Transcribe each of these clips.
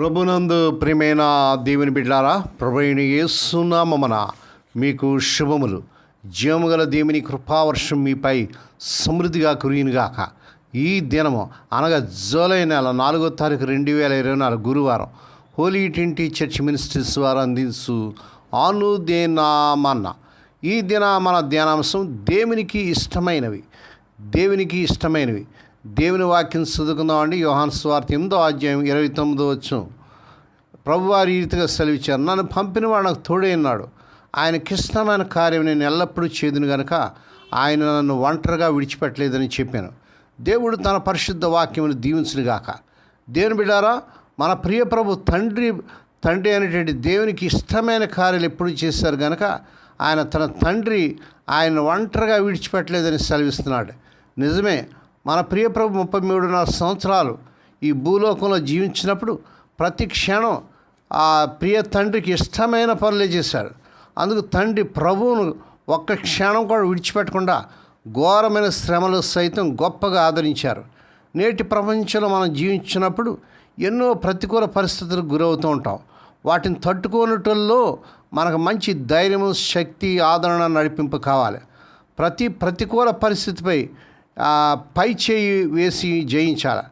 ప్రభునందు ప్రియమైన దేవుని బిడ్డారా ప్రభుని ఏసునామన మీకు శుభములు. జీవముగల దేవుని కృపావర్షం మీపై సమృద్ధిగా కురియునుగాక. ఈ దినము అనగా జూలై నెల నాలుగో తారీఖు రెండు వేల ఇరవై నాలుగు గురువారం హోలీ ట్వంటీ చర్చ్ మినిస్ట్రీస్ వారు అందించు ఆనుదేనామన్న ఈ దిన మన ధ్యానాంశం దేవునికి ఇష్టమైనవి. దేవునికి ఇష్టమైనవి. దేవుని వాక్యం చదువుకుందామండి యోహాన్ స్వార్థ ఎనిమిదో అధ్యాయం ఇరవై తొమ్మిదో వచ్చు ప్రభువారి ఈ రీతిగా సెలవిచ్చారు. నన్ను పంపిన వాడు నాకు తోడైనాడు ఆయన ఆయనకి కార్యం నేను ఎల్లప్పుడూ చేదును గనుక ఆయన నన్ను ఒంటరిగా విడిచిపెట్టలేదని చెప్పాను. దేవుడు తన పరిశుద్ధ వాక్యమును దీవించునుగాక. దేవుని బిడారా మన ప్రియ ప్రభు తండ్రి తండ్రి అనేటువంటి దేవునికి ఇష్టమైన కార్యాలు ఎప్పుడు చేశారు గనక ఆయన తన తండ్రి ఆయన ఒంటరిగా విడిచిపెట్టలేదని సెలవిస్తున్నాడు. నిజమే మన ప్రియప్రభు ముప్పై మూడున్నర సంవత్సరాలు ఈ భూలోకంలో జీవించినప్పుడు ప్రతి క్షణం ఆ ప్రియ తండ్రికి ఇష్టమైన పనులే చేశాడు. అందుకు తండ్రి ప్రభువును ఒక్క క్షణం కూడా విడిచిపెట్టకుండా ఘోరమైన శ్రమలు సైతం గొప్పగా ఆదరించారు. నేటి ప్రపంచంలో మనం జీవించినప్పుడు ఎన్నో ప్రతికూల పరిస్థితులకు గురవుతూ ఉంటాం. వాటిని తట్టుకోనటంలో మనకు మంచి ధైర్యము శక్తి ఆదరణ నడిపింపు కావాలి. ప్రతి ప్రతికూల పరిస్థితిపై పై చేయి వేసి జయించాలి?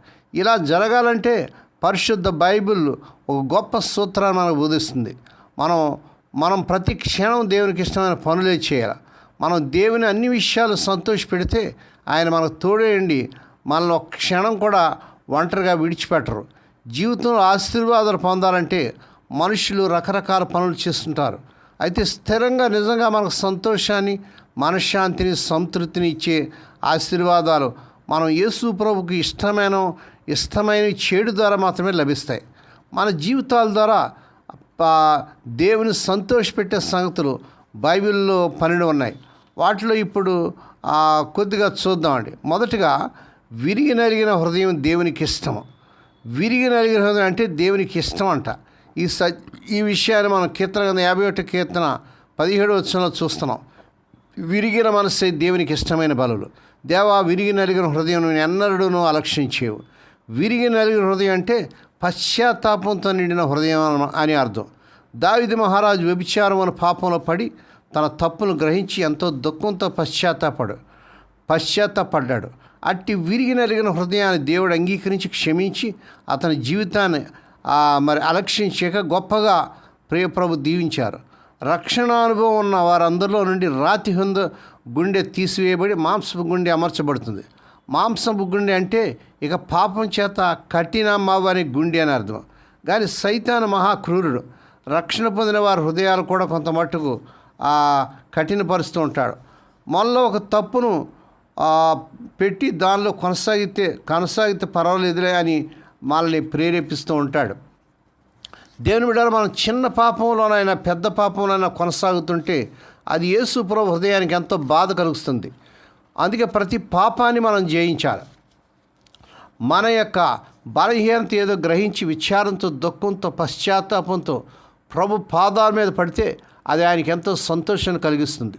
ఇలా జరగాలంటే పరిశుద్ధ బైబిల్ ఒక గొప్ప సూత్రాన్ని మనకు బోధిస్తుంది. మనం మనం ప్రతి క్షణం దేవునికి ఇష్టమైన పనులే చేయాలి? మనం దేవుని అన్ని విషయాలు సంతోషపెడితే ఆయన మనకు తోడేయండి. మనల్ని ఒక క్షణం కూడా ఒంటరిగా విడిచిపెట్టరు. జీవితంలో ఆశీర్వాదాలు పొందాలంటే మనుషులు రకరకాల పనులు చేస్తుంటారు. అయితే స్థిరంగా నిజంగా మనకు సంతోషాన్ని మనశ్శాంతిని సంతృప్తిని ఇచ్చే ఆశీర్వాదాలు మనం యేసు ప్రభుకి ఇష్టమైన ఇష్టమైన చేడు ద్వారా మాత్రమే లభిస్తాయి. మన జీవితాల ద్వారా దేవుని సంతోషపెట్టే సంగతులు బైబిల్లో పన్నెండు ఉన్నాయి. వాటిలో ఇప్పుడు కొద్దిగా చూద్దామండి. మొదటగా విరిగి నలిగిన హృదయం దేవునికి ఇష్టము. విరిగి నలిగిన హృదయం అంటే దేవునికి ఇష్టం అంట. ఈ స ఈ విషయాన్ని మనం కీర్తన కింద యాభై ఒకటి కీర్తన పదిహేడు వచ్చంలో చూస్తున్నాం. విరిగిన మనస్సే దేవునికి ఇష్టమైన బలులు. దేవా విరిగి నలిగిన హృదయం నేను ఎన్నడూనూ అలక్షించేవు విరిగి నలిగిన హృదయం అంటే పశ్చాత్తాపంతో నిండిన హృదయం అని అర్థం. దావిది మహారాజు వ్యభిచారం అనే పాపంలో పడి తన తప్పును గ్రహించి ఎంతో దుఃఖంతో పశ్చాత్తాపడు పశ్చాత్తాపడ్డాడు. అట్టి విరిగి నలిగిన హృదయాన్ని దేవుడు అంగీకరించి క్షమించి అతని జీవితాన్ని మరి మరి అలక్షించక గొప్పగా ప్రియప్రభు దీవించారు. రక్షణ అనుభవం ఉన్న వారందరిలో నుండి రాతి హుంద గుండె తీసివేయబడి మాంసపు గుండె అమర్చబడుతుంది. మాంసపు గుండె అంటే ఇక పాపం చేత కఠిన మావని గుండె అని అర్థం. కానీ సైతాన మహాక్రూరుడు. రక్షణ పొందిన వారి హృదయాలు కూడా కొంత మట్టుకు కఠినపరుస్తూ ఉంటాడు. మనలో ఒక తప్పును పెట్టి దానిలో కొనసాగితే కొనసాగితే పర్వాలేదులే అని మనల్ని ప్రేరేపిస్తూ ఉంటాడు. దేవుని బిడ్డలు మనం చిన్న పాపంలోనైనా పెద్ద పాపంలోనైనా కొనసాగుతుంటే అది యేసు ప్రభు హృదయానికి ఎంతో బాధ కలుగుతుంది. అందుకే ప్రతి పాపాన్ని మనం జయించాలి. మన యొక్క బలహీనత ఏదో గ్రహించి విచారంతో దుఃఖంతో పశ్చాత్తాపంతో ప్రభు పాదాల మీద పడితే అది ఆయనకి ఎంతో సంతోషాన్ని కలిగిస్తుంది.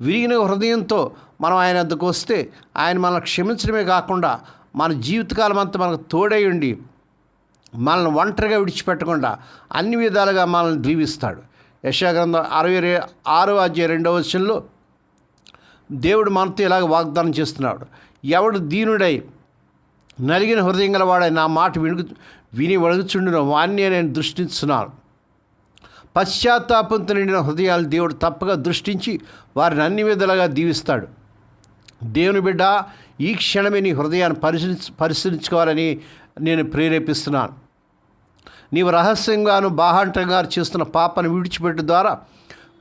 విరిగిన హృదయంతో మనం ఆయన వద్దకు వస్తే ఆయన మనల్ని క్షమించడమే కాకుండా మన జీవితకాలం అంతా మనకు తోడై ఉండి మనల్ని ఒంటరిగా విడిచిపెట్టకుండా అన్ని విధాలుగా మనల్ని దీవిస్తాడు. యశాగ్రంథం అరవై రే ఆరో అధ్యాయ రెండవ వచనంలో దేవుడు మనతో ఇలాగ వాగ్దానం చేస్తున్నాడు. ఎవడు దీనుడై నలిగిన హృదయం గలవాడై నా మాట వినుగు విని వణుగుచుండిన వాణ్ణి నేను దృష్టిస్తున్నాను పశ్చాత్తాపంతో నిండిన హృదయాలు దేవుడు తప్పగా దృష్టించి వారిని అన్ని విధాలుగా దీవిస్తాడు. దేవుని బిడ్డ ఈ క్షణమే నీ హృదయాన్ని పరిశీలి పరిశీలించుకోవాలని నేను ప్రేరేపిస్తున్నాను. నీవు రహస్యంగాను బాహాంటంగా చేస్తున్న పాపను విడిచిపెట్టు ద్వారా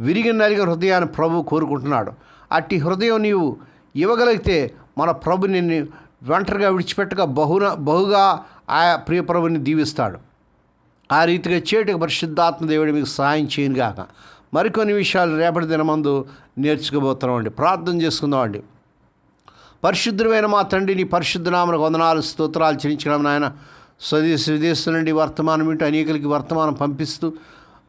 విరిగి నలిగిన హృదయాన్ని ప్రభు కోరుకుంటున్నాడు. అట్టి హృదయం నీవు ఇవ్వగలిగితే మన ప్రభు నిన్ను ఒంటరిగా విడిచిపెట్టగా బహున బహుగా ఆ ప్రియ ప్రభుని దీవిస్తాడు. ఆ రీతిగా చేటుకు పరిశుద్ధాత్మ దేవుడు మీకు సహాయం చేయను కాక మరికొన్ని విషయాలు రేపటి దినమందు నేర్చుకోబోతున్నామండి. ప్రార్థన చేసుకుందామండి. పరిశుద్ధమైన మా తండ్రి నీ పరిశుద్ధనామను వందనాలు స్తోత్రాలు చెల్లించడం నాయన. స్వదేశ విదేశం నుండి వర్తమానం ఏంటో అనేకలకి వర్తమానం పంపిస్తూ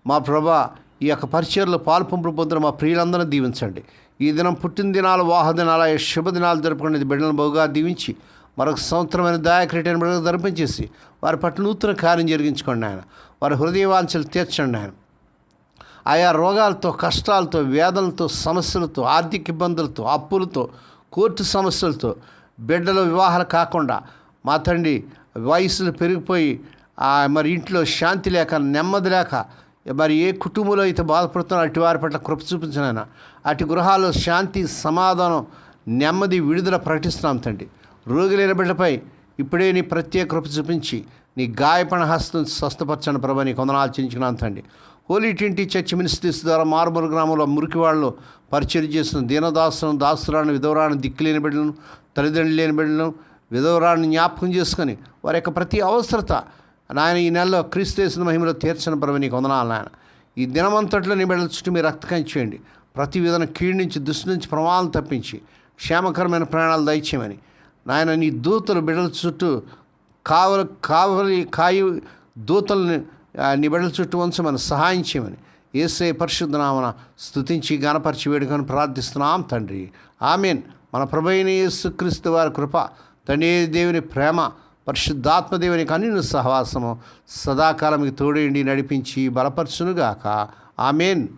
మా ప్రభా ఈ యొక్క పరిచయలో పాల్పంపులు పొందిన మా ప్రియులందరినీ దీవించండి. ఈ దినం పుట్టిన దినాలు వాహ శుభదినాలు జరుపుకునేది బిడ్డలను బహుగా దీవించి మరొక సంవత్సరమైన దయాక్రీటైన బిడ్డలకు ధరిపించేసి వారి పట్ల నూతన కార్యం జరిగించుకోండి ఆయన వారి హృదయవాంఛలు తీర్చండి ఆయన ఆయా రోగాలతో కష్టాలతో వేదనలతో సమస్యలతో ఆర్థిక ఇబ్బందులతో అప్పులతో కోర్టు సమస్యలతో బిడ్డల వివాహాలు కాకుండా మా తండ్రి వయసులు పెరిగిపోయి మరి ఇంట్లో శాంతి లేక నెమ్మది లేక మరి ఏ కుటుంబంలో అయితే బాధపడుతున్నారో అటు వారి పట్ల కృప చూపించిన అటు గృహాల్లో శాంతి సమాధానం నెమ్మది విడుదల ప్రకటిస్తున్నాం తండ్రి. రోగులైన బిడ్డపై ఇప్పుడే నీ ప్రత్యేక కృప చూపించి నీ గాయపణ హస్తం స్వస్థపరచని ప్రభా. నీ కొందనాలు చించుకున్నాను తండ్రి. హోలీ ట్వంటీ చర్చ్ మినిస్ట్రీస్ ద్వారా మార్మూరు గ్రామంలో మురికి వాళ్ళు పరిచయం చేసిన దీనదాసులను దాసురాన్ని విధవరాన్ని దిక్కులేని బిడ్డలను తల్లిదండ్రులు లేని బిడ్డలను విధవరాన్ని జ్ఞాపకం చేసుకొని వారి యొక్క ప్రతి అవసరత నాయన ఈ నెలలో క్రీస్తుయేసిన మహిమలో తీర్చిన పరమ నీకు వందనాలు నాయన. ఈ దినమంతట్లో నీ బిడ్డల చుట్టూ మీరు రక్తకం చేయండి. ప్రతి విధన కీడు నుంచి దుష్టి నుంచి ప్రమాదం తప్పించి క్షేమకరమైన ప్రయాణాలు దయచేయమని. నాయన నీ దూతలు బిడ్డల చుట్టూ కావలి కావలి కాయు దూతల్ని ఆ, చుట్టూ ఉంచమని సహాయం చేయమని. ఏసే పరిశుద్ధనామన స్థుతించి గణపరిచి వేడుకొని ప్రార్థిస్తున్నాం తండ్రి. ఆమెన్. మన ప్రభైన యేసుక్రీస్తు వారి కృప తండ్రి దేవుని ప్రేమ పరిశుద్ధాత్మ దేవుని కన్నుల సహవాసము సదాకాలం తోడేండి నడిపించి బలపరచునుగాక. ఆమెన్.